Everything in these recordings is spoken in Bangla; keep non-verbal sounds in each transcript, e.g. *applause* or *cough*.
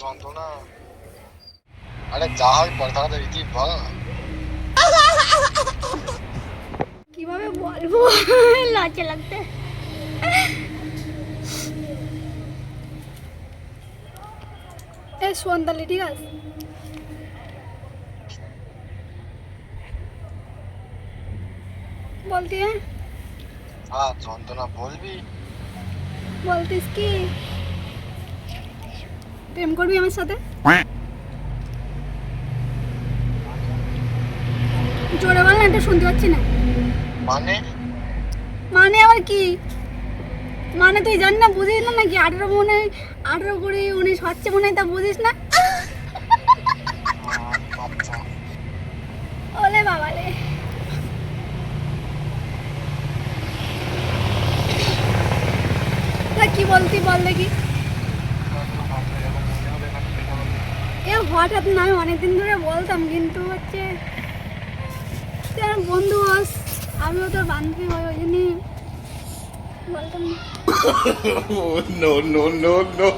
যন্ত্রণা। আরে যা হয় পরে তাড়াতাড়ি তুই বল? কীভাবে বলব? *laughs* লজ্জা লাগতে এ সোনতালি ঠিক আছে? বলতি হ্যাঁ? আর যন্ত্রণা বলবি। বলতিস কি? প্রেম করবি আমার সাথে? জোরে বল না এটা শুনতে পাচ্ছি না। মানে? মানে আবার কি? মানে তুই জানি না বুঝিস না নাকি আঠেরো মনে হয় আঠেরো কুড়ি উনিশ হচ্ছে মনে হয় তা বুঝিস না। আচ্ছা। ওলে বাবা রে তা কি বলতি বল দেখি। এ হঠাৎ না আমি অনেকদিন ধরে বলতাম কিন্তু হচ্ছে তুই আমার বন্ধু হস আমিও তোর বান্ধবী হই ওই জন্যই বলতাম না no, no, no, no.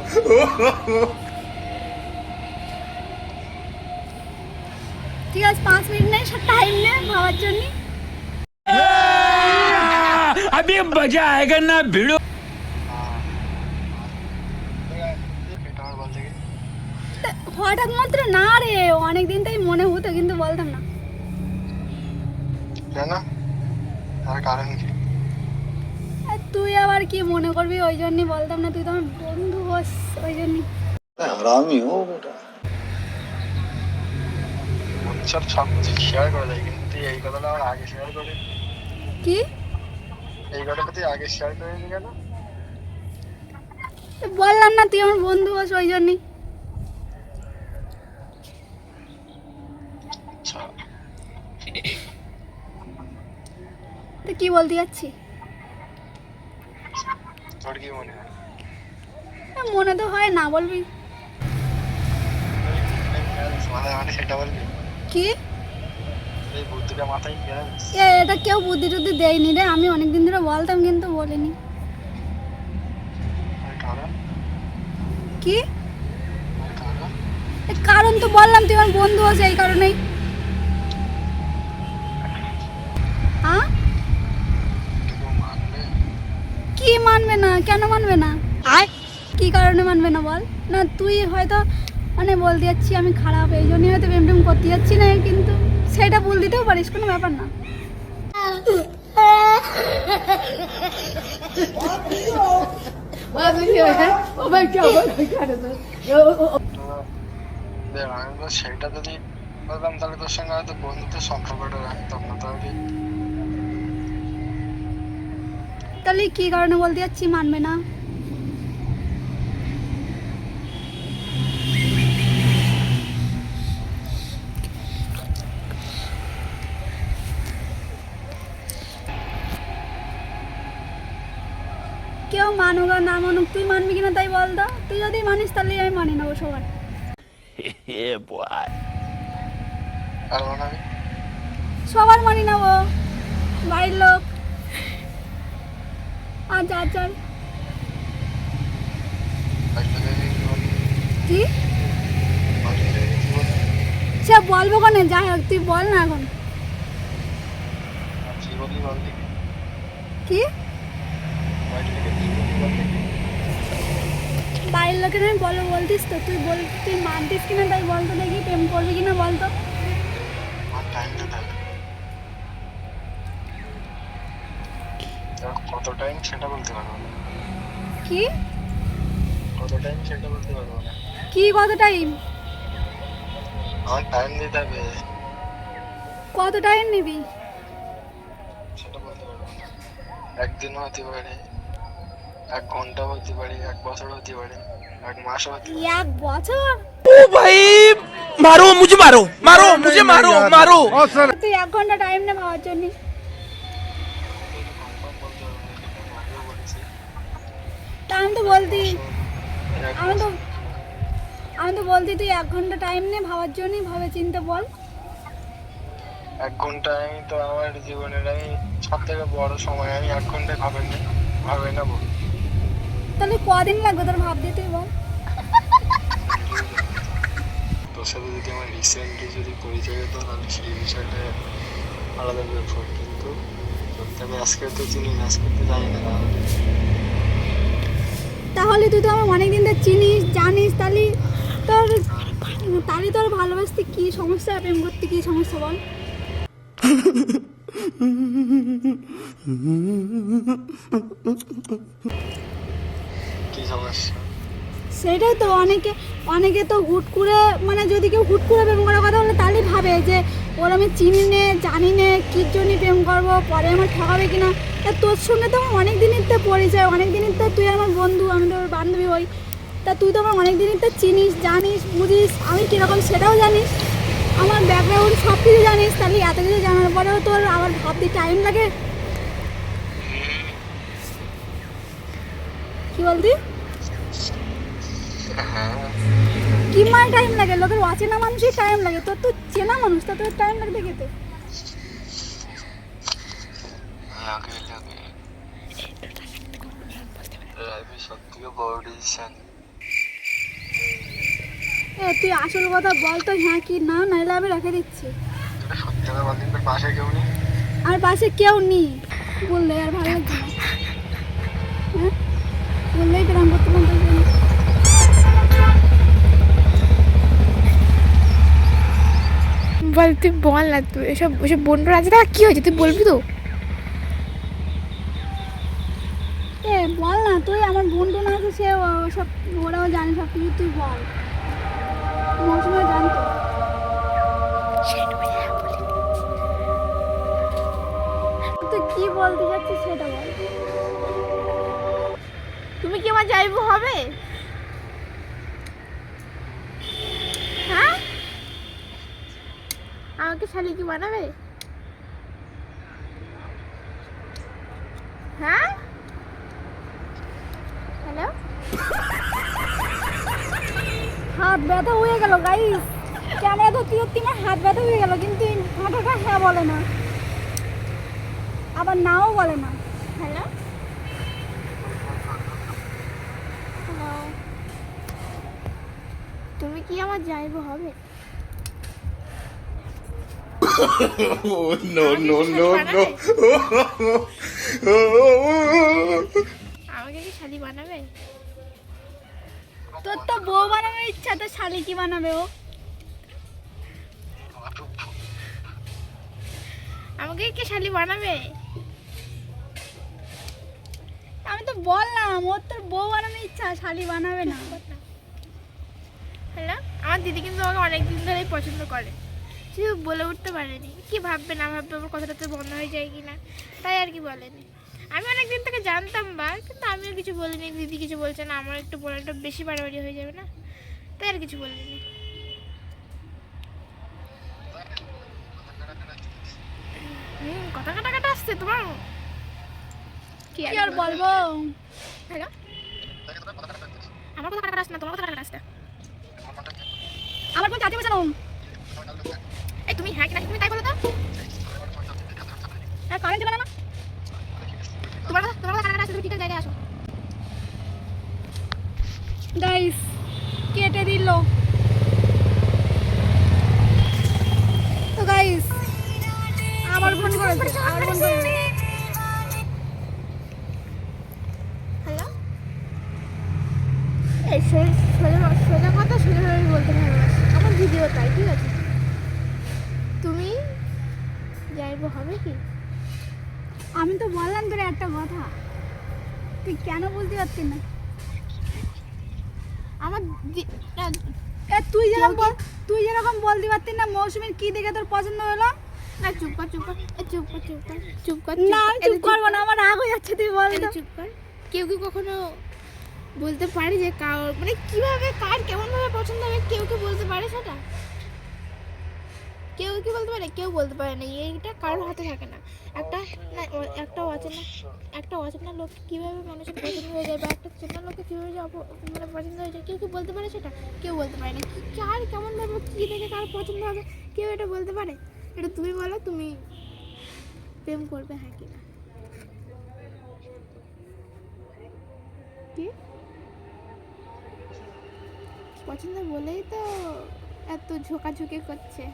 ঠিক আছে পাঁচ মিনিট নেই টাইম নে ভাবার জন্য अभी मजा आएगा ना भिड़ो হঠাৎ মাত্র না রে অনেকদিন তাই মনে হতো কিন্তু বলতাম না। কেন? তার কারণ কি? আর তুই আবার কি মনে করবি? ওই জন্যই বলতাম না তুই তো আমার বন্ধু হোস ওই জন্যই হরামি ও বেটা সব সব কিছু শেয়ার করে দেয় কিন্তু তুই এই কথাটা আমার আগে শেয়ার করে কি? এই কথাটা তুই আগে শেয়ার করে নি কেন? বললাম না তুই আমার বন্ধু হোস ওই জন্যই কি বলতে যাচ্ছি? তোর কি মনে হয়? মনে তো হয় না বলবি। মানে সেটা বলবি? কি? এটা কেউ বুদ্ধি টুদ্ধি দেয়নি রে। আমি অনেকদিন ধরে বলতাম কিন্তু বলিনি। কারণ? কি? কারণ? তো বললাম তুই আমার বন্ধু আছে এই কারণেই। মানবে না? কেন মানবে না? কি কারণে মানবে না বল? না তুই হয়তো মানে বলতে যাচ্ছি আমি খারাপ এই জন্যই হয়তো প্রেম টেম করতে যাচ্ছি না কিন্তু সেটা বল দিতেও পারিস কোনো ব্যাপার না। সেটা যদি বলতাম তাহলে তোর সঙ্গে হয়তো বন্ধুত্বের সম্পর্কটা রাখতাম না তাহলে তাহলে কি কারণে বলতে যাচ্ছি মানবে না? কেউ মানুক আর না মানুক তুই মানবি কিনা তাই বল তো? তুই যদি মানিস তাহলে আমি মানি নেব সবার. *laughs* সবার মানি নেব। বাড়ির লোক আর যার যার কি? সে বলব কোনে? যাই হোক, তুই বল না এখন। কি? বাড়ির লোকের আমি বলো বলতিস তো? তুই বল, তুই মানতিস কিনা তাই বলতো দেখি, প্রেম করবি কিনা বলতো কত টাইম সেটা বলতে পারব না। কি? কত টাইম সেটা বলতে পারব না। কি কত টাইম আমার টাইম দিতে হবে। কত টাইম নিবি? সেটা বলতে পারব না। একদিনও হতে পারে এক ঘণ্টা হতে পারে এক বছর হতে পারে এক মাস হতে এক বছর? ও ভাই মারো মুঝে মারো মারো মুঝে মারো মারো। তুই এক ঘণ্টা টাইম নে পাওয়ার জন্য। তা আমি তো বলতি আমি তো আমি তো বলতি তুই এক ঘণ্টা টাইম নে ভাবার জন্যই ভাবে চিন্তে বল। এক ঘণ্টা আমি তো আমার জীবনের আমি সব থেকে বড় সময় আমি এক ঘন্টায় ভাবে নি ভাবে নেব। তাহলে কদিন লাগবে তোর ভাবতে তুই বল? তোর সাথে যদি আমার রিসেন্টলি যদি পরিচয় হতো তাহলে সেই বিষয়টা আলাদা ব্যাপার কিন্তু আমি আজকে তো চিনি না আজকে তো জানি না তাহলে তাহলে তুই তো আমার অনেক দিন ধরে চিনিস জানিস তাহলে তোর তাহলে তোর ভালোবাসতে কি সমস্যা? প্রেম করতে কি সমস্যা বল? সেটাই তো অনেকে অনেকে তো হুট করে মানে যদি কেউ হুট করে প্রেম করার কথা বলে তাহলেই ভাবে যে ওর আমি চিনি নে জানি নে কী জন্য প্রেম করব পরে আমার ঠকাবে কিনা? তা তোর সঙ্গে তো আমার অনেক দিনের তো পরিচয় অনেক দিনের তো তুই আমার বন্ধু আমি তোর বান্ধবী হই। তা তুই তো আমার অনেক দিনের তো চিনিস জানিস বুঝিস আমি কীরকম সেটাও জানিস। আমার ব্যাকগ্রাউন্ড সব কিছু জানিস তাহলে এত কিছু জানার পরেও তোর আবার ভাবতে টাইম লাগে। কি বলতি? হ্যাঁ। কি মানে টাইম লাগে? লোকের অচেনা মানুষই টাইম লাগে। তোর তো চেনা মানুষ তা তোর টাইম লাগবে খেতে লাগে লাগে এ তুই আসল কথা বল তো হ্যাঁ কি না নাইলে আমি রেখে দিচ্ছি। সত্যি কথা বলতে তোর পাশে কেউ নেই? আর পাশে কেউ নেই। বললে আর ভালো লাগছে না। হ্যাঁ? বললেই প্রেম করতে মন বল তুই বল না তুই এসব এসব বন্ধুরা আছে তারা কি হয়েছে? তুই বলবি তো? এ, বল না, তুই আমার বন্ধু না আছে সে সব, ওরাও জানে, সব কিছু তুই বল। মৌসুমে জানতো তুই কি বলতে যাচ্ছিস সেটা বল। তুমি কি আমার যাইবো হবে? হ্যাঁ? আমাকে শালি কি বানাবে? হ্যাঁ হ্যালো হাত ব্যথা হয়ে গেল গাইস ক্যামেরা ধরতে ধরতে আমার হাত ব্যথা হয়ে গেল কিন্তু হাঁটাটা হ্যাঁ বলে না। আবার নাও বলে না। হ্যালো? তুমি কি আমার যাইবো হবে? *coughs* No, no, no, no. *laughs* আমাকে কি শালি বানাবে? তোর তো বউ বানানোর ইচ্ছা তো শালি বানাবে ও? আমাকে কি শালি বানাবে? আমি তো বললাম, ওর তোর বউ বানানোর ইচ্ছা, শালি বানাবে না। হ্যালো, আমার দিদি কিন্তু আমাকে অনেক দিন ধরেই পছন্দ করে। শুধু বলে উঠতে পারেনি। কি ভাববে না ভাববে, আমার কথাটা তো বন্ধ হয়ে যায় কি না তাই আর কি বলেনি। আমি অনেকদিন থেকে জানতাম বা কিন্তু আমিও কিছু বলিনি দিদি কিছু বলছে না আমার একটু বলে একটু বেশি বাড়াবাড়ি হয়ে যাবে না তাই আর কিছু বলিনি। হুম কথা কাটা কাটা আসছে তোমার? কি আর বলব? হ্যালো আমার কথা কাটা কাটা আসছে না তোমার কথা কাটা কাটা আসছে। আমার কোন চাচি বসানো এই তুমি হ্যাঁ কিনা তুমি তাই বলো তো? হ্যাঁ কারেন্ট না তোমার কথা তোমার কথা কাটা কাটা আসছে তুমি জায়গায় আসো। গাইস কেটে দিল। তো গাইস আবার ফোন করেছে আবার ফোন করেছে। সোজা কথা সোজাভাবে বলতে ভালোবাসি। আমার ভিডিও তাই ঠিক আছে? তুমি যাইবো হবে কি? আমি তো বললাম তোর একটা কথা। তুই কেন বুঝতে পারছিস না? আমার তুই যেরকম তুই যেরকম বলতে পারতিস না মৌসুমীর কি দেখে তোর পছন্দ হলো? না চুপ কর চুপ কর চুপ কর চুপ কর চুপ কর না আমি চুপ করব না আমার রাগ হয়ে যাচ্ছে তুই বল চুপ কর। কেউ কি কখনো বলতে পারে যে কার মানে কীভাবে কার কেমন ভাবে পছন্দ হবে কেউ কি বলতে পারে সেটা? কেউ কি বলতে পারে? কেউ বলতে পারে না। এইটা কারোর হাতে থাকে না। একটা না একটা অচেনা একটা অচেনা লোক কীভাবে মানুষের পছন্দ হয়ে যায় বা একটা চেনা লোকে কীভাবে মানে পছন্দ হয়ে যায়, কেউ কি বলতে পারে সেটা? কেউ বলতে পারে না। কার কেমন ভাবে কী দেখে কার পছন্দ হবে, কেউ এটা বলতে পারে? এটা তুমি বলো, তুমি প্রেম করবে হ্যাঁ কি না? কি? পছন্দ বলেই তো এত ঝোকাঝুকি করছে।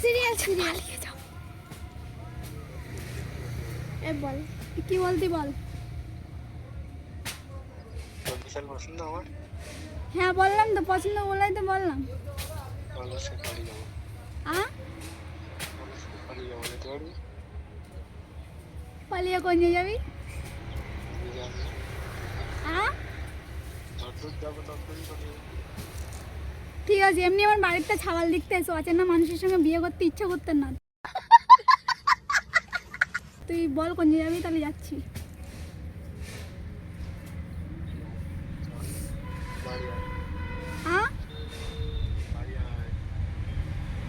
সিরিয়াস সিরিয়াস এ বল কি বলতি বল? তোর বিশাল পছন্দ আমার? হ্যাঁ বললাম তো পছন্দ বলাই তো বললাম। বলো সে পালিয়ে যাব। আ? বলো সে পালিয়ে যাব যেতে পারবি? পালিয়ে কোন নিয়ে যাবি? আমি জানি আ? যতদূর যাব ততদূরই পালিয়ে যাব। ঠিক আছে, এমনি আমার বাড়িতে ছাওয়াল দেখতে এসো, অচেনা মানুষের সঙ্গে বিয়ে করতে ইচ্ছা করতেন না। তুই বল কোন যাবি, তাহলে যাচ্ছি।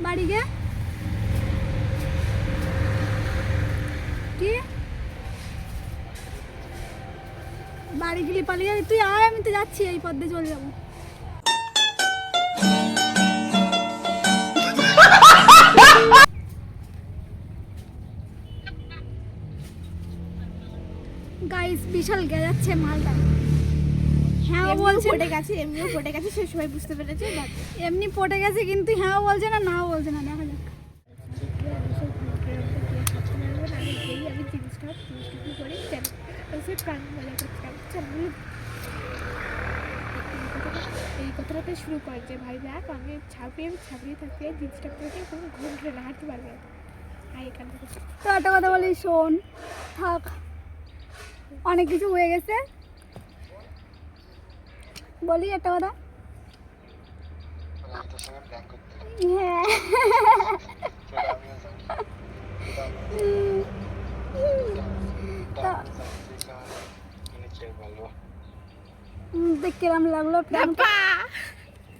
বাড়ি কি? বাড়ি গেলে পালিয়ে তুই আয়, আমি তো যাচ্ছি, এই পথে চলে যাব। বিশাল গেজাচ্ছে মালটা। হ্যাঁ ও বলছে পড়ে গেছে এমনিও পড়ে গেছে সে সবাই বুঝতে পেরেছে এমনি পটে গেছে কিন্তু হ্যাঁ বলছে না নাও বলছে না দেখা যাক। এই কথাটাতে শুরু কর যে ভাই দেখ আমি ছাপিয়ে ছাপিয়ে থাকতে জিনিসটা করে কোনো ঘুম ধরে না হাঁটতে পারবে না। আয় এখান থেকে। তো একটা কথা বলি শোন থাক। অনেক কিছু হয়ে গেছে। বলি একটা কথা। হ্যাঁ। কিরম লাগল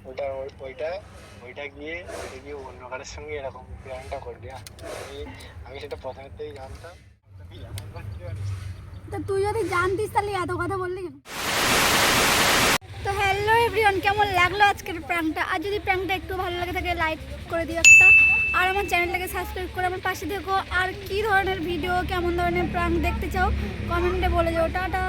ওইটা ওই- ওইটা ওইটা গিয়ে ওইটা গিয়ে অন্য কারোর সঙ্গে এরকম প্ল্যানটা করবি হ্যাঁ? আমি আমি সেটা প্রথমের থেকেই জানতাম। তো তুই যদি জানতিস তাহলে এত কথা বললি কেন? তো হ্যালো এভরিওয়ান কেমন লাগল আজকের প্র্যাঙ্কটা আর যদি প্র্যাঙ্কটা একটু ভালো লাগে থাকে লাইক করে দিও একটা। আর আমার চ্যানেলটাকে সাবস্ক্রাইব করে আমার পাশে দেখো আর কি ধরনের ভিডিও কেমন ধরনের প্র্যাঙ্ক দেখতে চাও কমেন্টে বলে যাও টাটা!